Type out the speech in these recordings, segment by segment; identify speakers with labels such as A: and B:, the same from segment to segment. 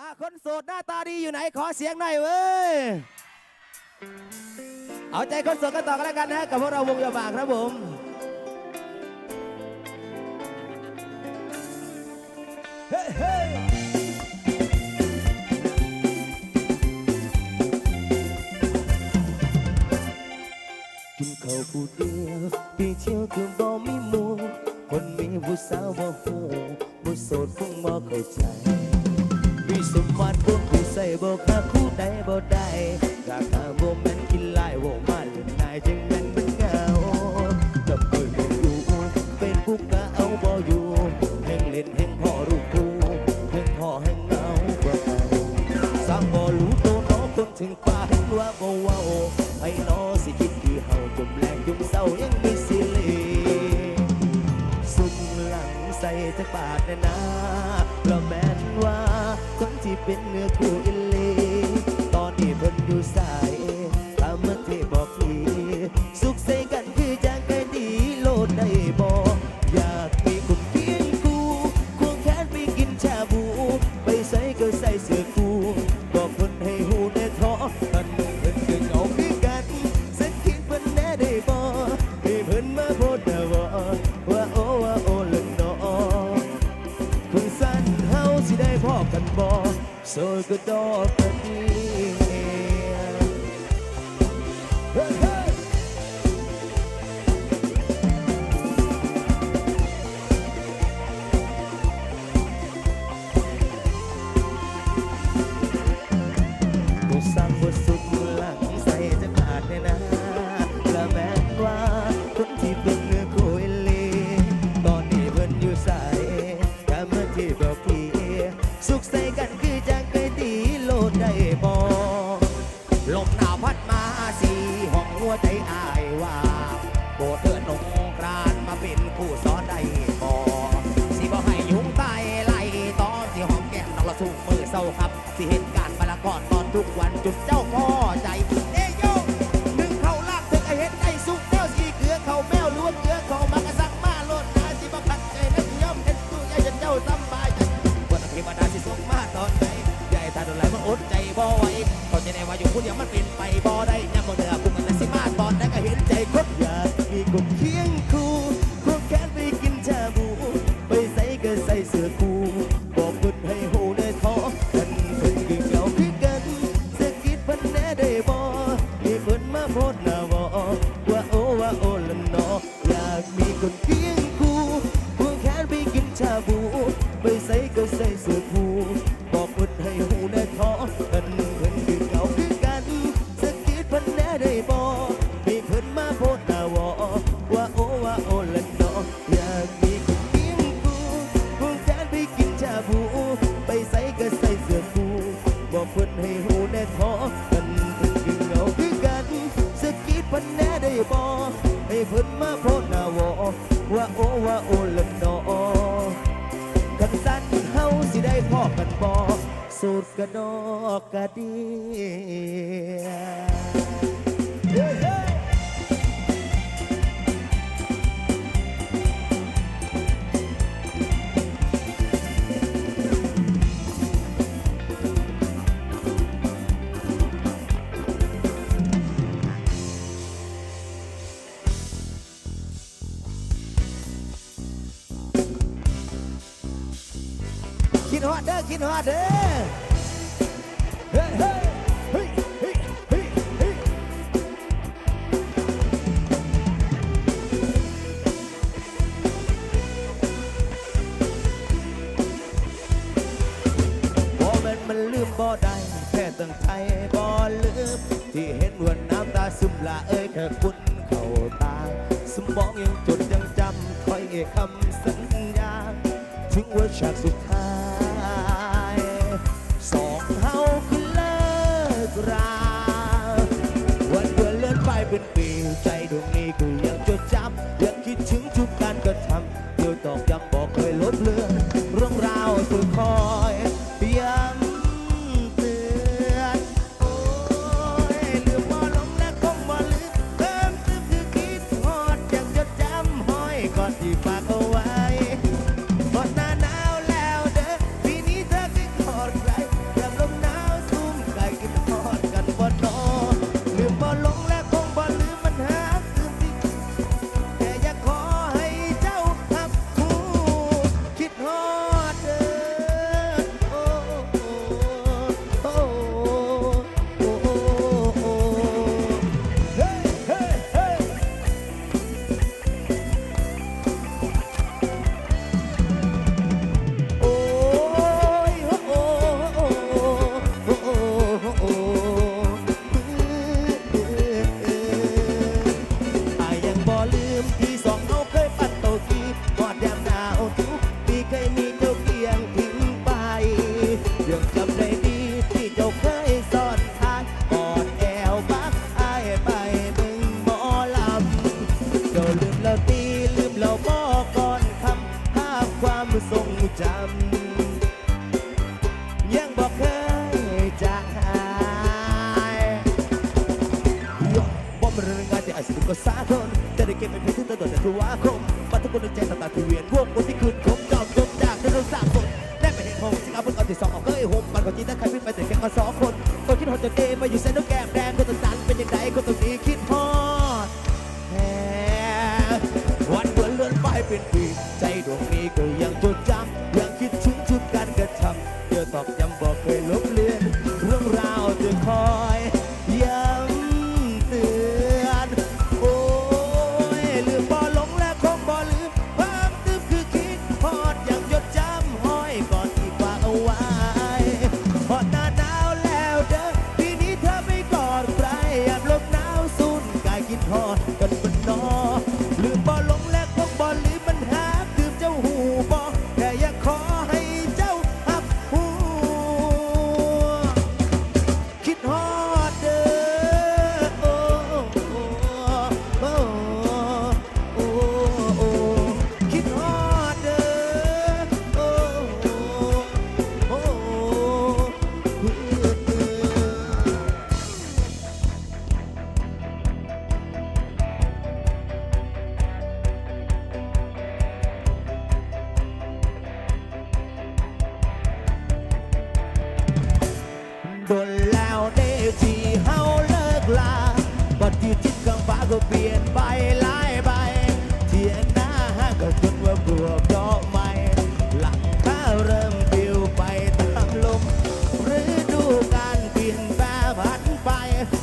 A: อะคนโสดหน้าตาดีอยู่ไหนขอเสียงหน่อยเว้ย เอาใจคนโสดกันต่อกันแล้วกันนะกับพวกเราวงยาบางครับผม เฮ้เกินข้าวผู้เดียวไปเที่ยวคือบ่มีมู่คนมีผู้สาวบ่ฮู้โสดคงบ่เข้าใจ สมหวังบ่เคยใส่บ่คาคู่ใดบ่ได้กากาบ่แม่นกินหลายว่มา สุดหลังใส่จะขาดแน่นะกระแม้ว่าคนที่เป็นเนื้อโคยลีตอนนี้เพิ่นอยู่ใสแต่เมื่อที่บอกพี่สุขใส่กันคือจังไคตีโลดได้บอลมหนาวพัดมาสีห้องหัวใจอายว่าโบเถิดนงกรานมาเป็นผู้สอนได้บอสีบอให้ยุงตายไล่ตอนสีหอมแก้มนองละสูงมือเศร้าครับสีเห็นการมาละก่อนตอนทุกวันจุดเจ้า Julia Mar เดบ่แม่ลืมบ่ได้แค่ตั้งใจบ่ลืม ที่เห็นวันน้ำตาซึมละเอ้ยแค่คุณเข้าตา สมองยังจดยังจำคอยเอ่ยคำสัญญา ถึงว่าฉากสุดท้าย Thank you.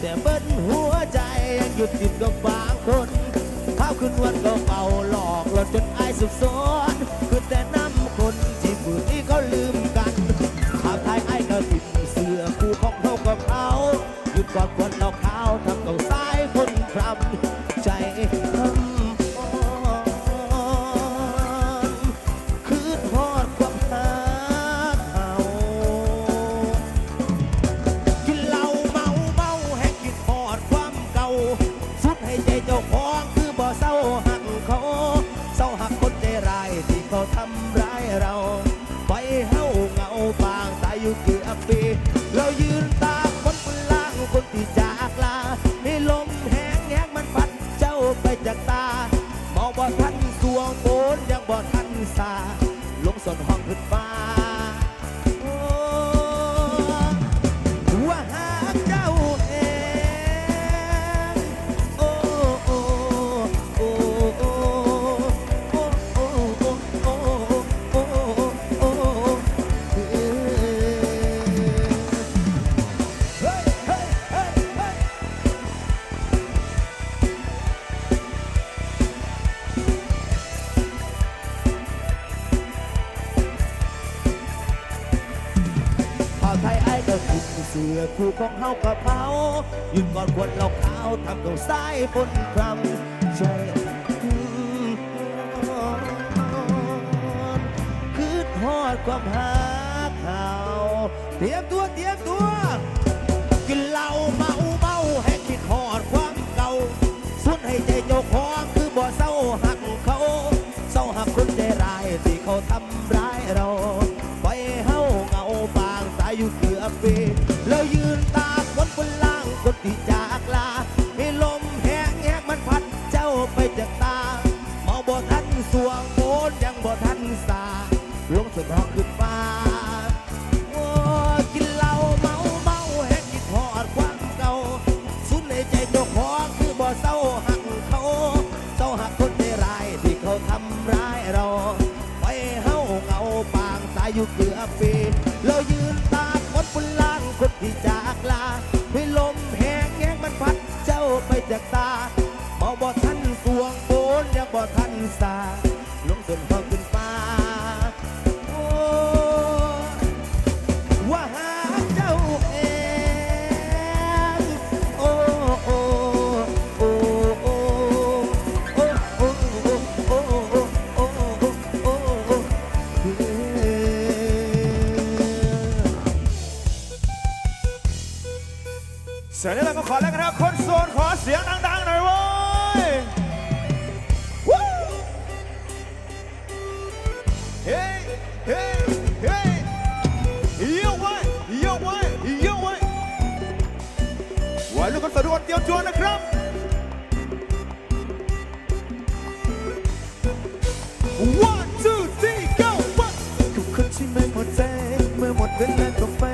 A: แต่เบิ้ลหัวใจยังหยุดติดกับบางคนภาพขึ้นวันก็เป่าหลอกเราจนอายสุดโซนคือแต่น้า เรากระเพรายืนกอดควรเหล้าขาวทำตรงสายฝนคลำใช่คืดหอดความหาข่าวเตรียมตัวเตรียมตัว กินเหล้าเมาเมาให้คิดหอดความเก่าสุดให้ใจโยก อายุเกือบปี เรายืนตาคนบนล่างคนที่จากลาให้ลมแหงแงมันพัดเจ้าไปจากตาเมาบอดทัน อน
B: แล้วครับ คนโซนขอเสียงดังๆหน่อยเว้ยเฮ้เฮ้เฮ้เยี่ยวไว้เยี่ยวไว้เยี่ยวไว้วัยรุ่นคนสะดวกเตรียมจวนนะครับวัน two three go
A: กักคนที่ไม่หมดใจเมื่อหมด
B: เวลาก็ไป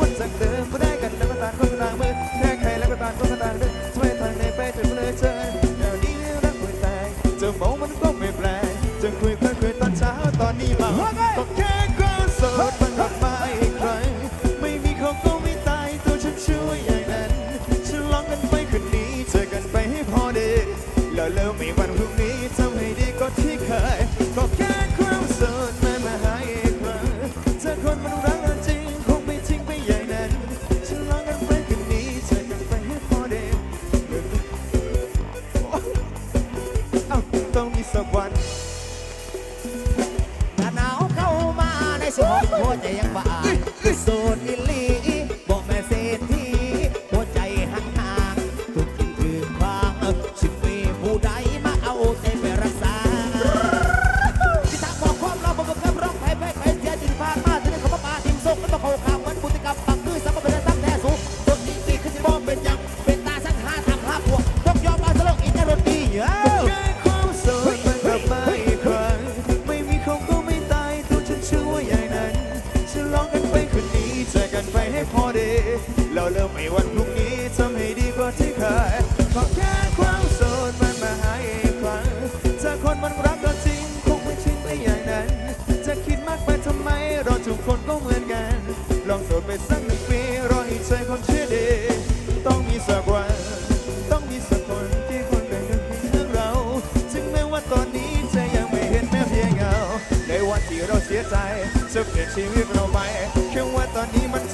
B: วันสักเดิมก็ได้กันแล้วก็ต่างคนต่าง สักวัน
A: ถ้าหนาวเข้ามาในสมองหัวใจยังบ้าคือโซนอิลี ดีเราเริ่ม
B: ไม่วันพรุ่งนี้ทำให้ดีกว่าที่เคยก็แค่ความโสดมันมาหาอีกครั้งถ้าคนมันรักเราจริงคงไม่ทิ้งไปอย่างนั้น จะคิดมากไปทำไมเราทุกคนก็เหมือนกัน ลองโสดไปสักหนึ่งปีรอให้ใจคนเชื่อดีต้องมีสักวันต้องมีสักคนที่คนเป็นกันเพียงเราถึงแม้ว่าตอนนี้จะยังไม่เห็นแม้เพียงเงาในวันที่เราเสียใจจะเปลี่ยนชีวิตเราไปแค่ว่าตอนนี้มัน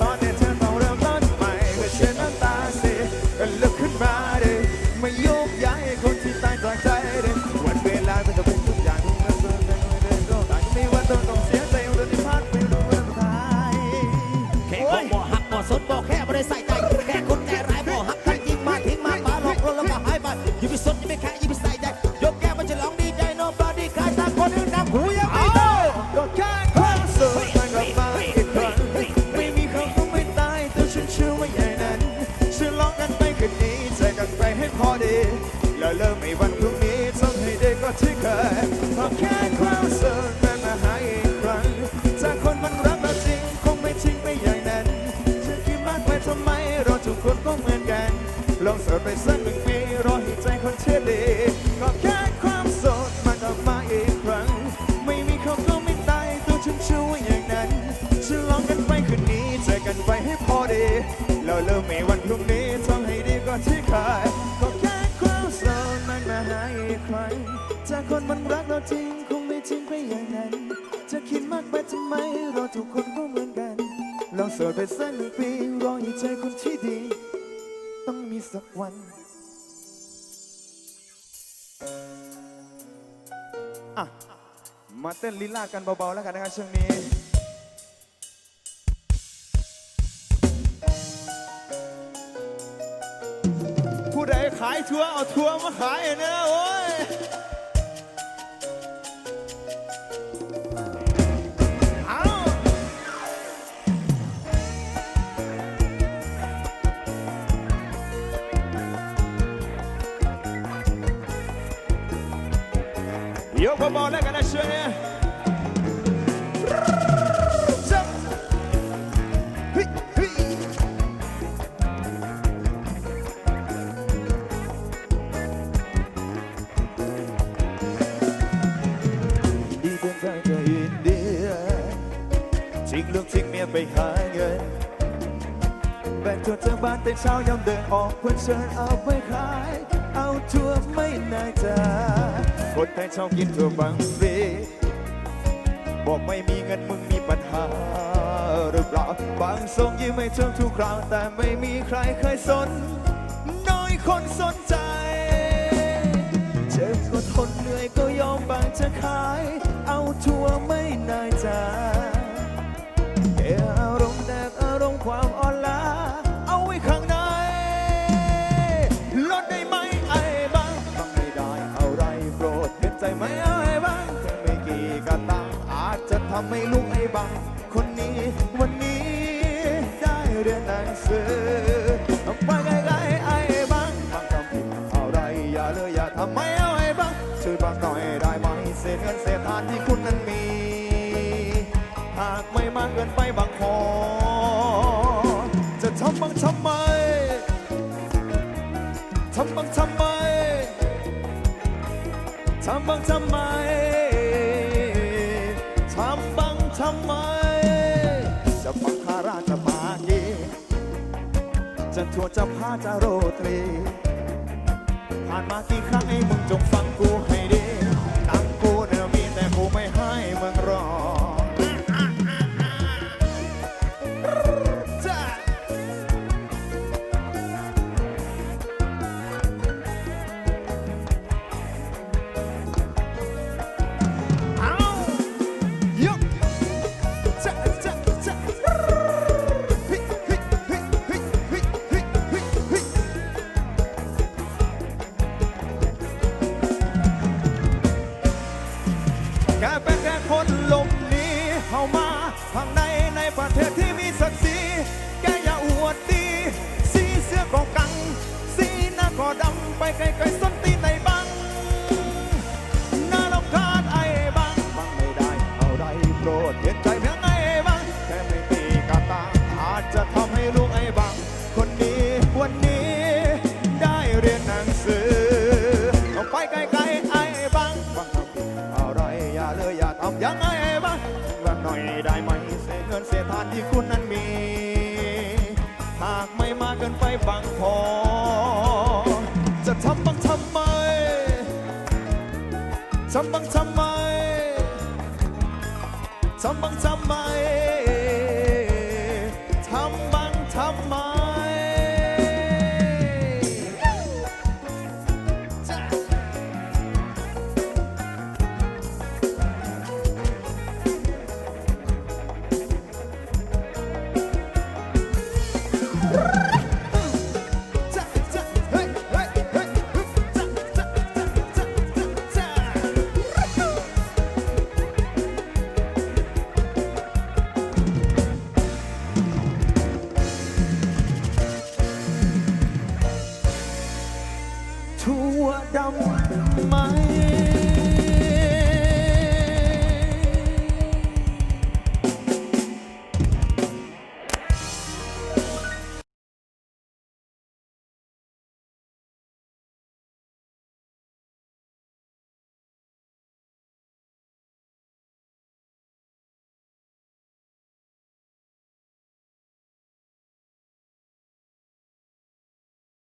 B: สดไปสั
A: กหนึ่งปีรอให้
B: ใจคนเชื่อดีก็แค่ความโสดมันกลับมาอีกครั้ง ไม่มีเขาก็ไม่ตายตัวฉันเชื่อว่าอย่างนั้นฉันลองกันไปคืนนี้เจอกันไปให้พอดีแล้วเริ่มในวันพรุ่งนี้ทำให้ดีกว่าที่เคยก็แค่ความโสดมันมาหาอีกครั้งถ้าคนมันรักเราจริงคงไม่ทิ้งไปอย่างนั้น จะคิดมากไปทำไมเราทุกคนก็เหมือนกันลองโสดไปสักหนึ่งปีรอให้ใจคนที่ดี ต้องมีสักวัน อะ มาเต้นลีลากันเบาๆแล้วกันนะครับช่วงนี้
C: ผู้ใดขายทัวร์เอาทัวร์มาขายเนี่ยโอ้ย ยกเบาๆแล้วกันนะช่วยเนี่ยจับเฮ้ยเฮ้ย
B: ดีเดิน คนไทยชอบกินทัวบางฟรีบอกไม่มีเงินมึงมีปัญหาหรือเปล่าบางทรงยิ้มไม่เท่าทุกคราวแต่ไม่มีใครเคยสน น้อยคนสนใจ เจ็บก็ทนเหนื่อยก็ยอมบางจะขาย เอาทัวร์ไม่นายจ้าแก่อารมณ์แดกอารมณ์ความอ่อนล้า จจะทำให้ลูกไอ้บ้างคนนี้วันนี้ได้เรียนหนังสือต้องไปไกลๆไอ้บ้างบางคำผิดเลยอย่าทำไม่เอาให้บ้างช่วยบ้างหน่อยได้ไหมเศษเงินเศษทานที่คุณนั้นมี หากไม่มากเกินไปบางขอจะทำบ้างทำไมทำบ้างทำไมทำบ้างทำไม ทัวร์จะพาจะโรตรี ผ่านมากี่ครั้งให้มึงจงฟังกู ไปไกลๆส้นตีนในบังหน้าลำคาญไอ้บังบังไม่ได้เอาไรโปรดเห็นใจเพียงไอ้บังแค่ไม่ตีกาตาอาจจะทำให้ลูกไอ้บัง คนนี้วันนี้ได้เรียนหนังสือเอาไปไกลๆไอ้บังบังเอาอะไรอย่าเลยอย่าทำอยังไงบังแบบหน่อยได้ไหมเสียเงินเสียทานที่คุณนั้นมี หากไม่มากเกินไปบางพอ ทำบังทำไมทำบังทำไม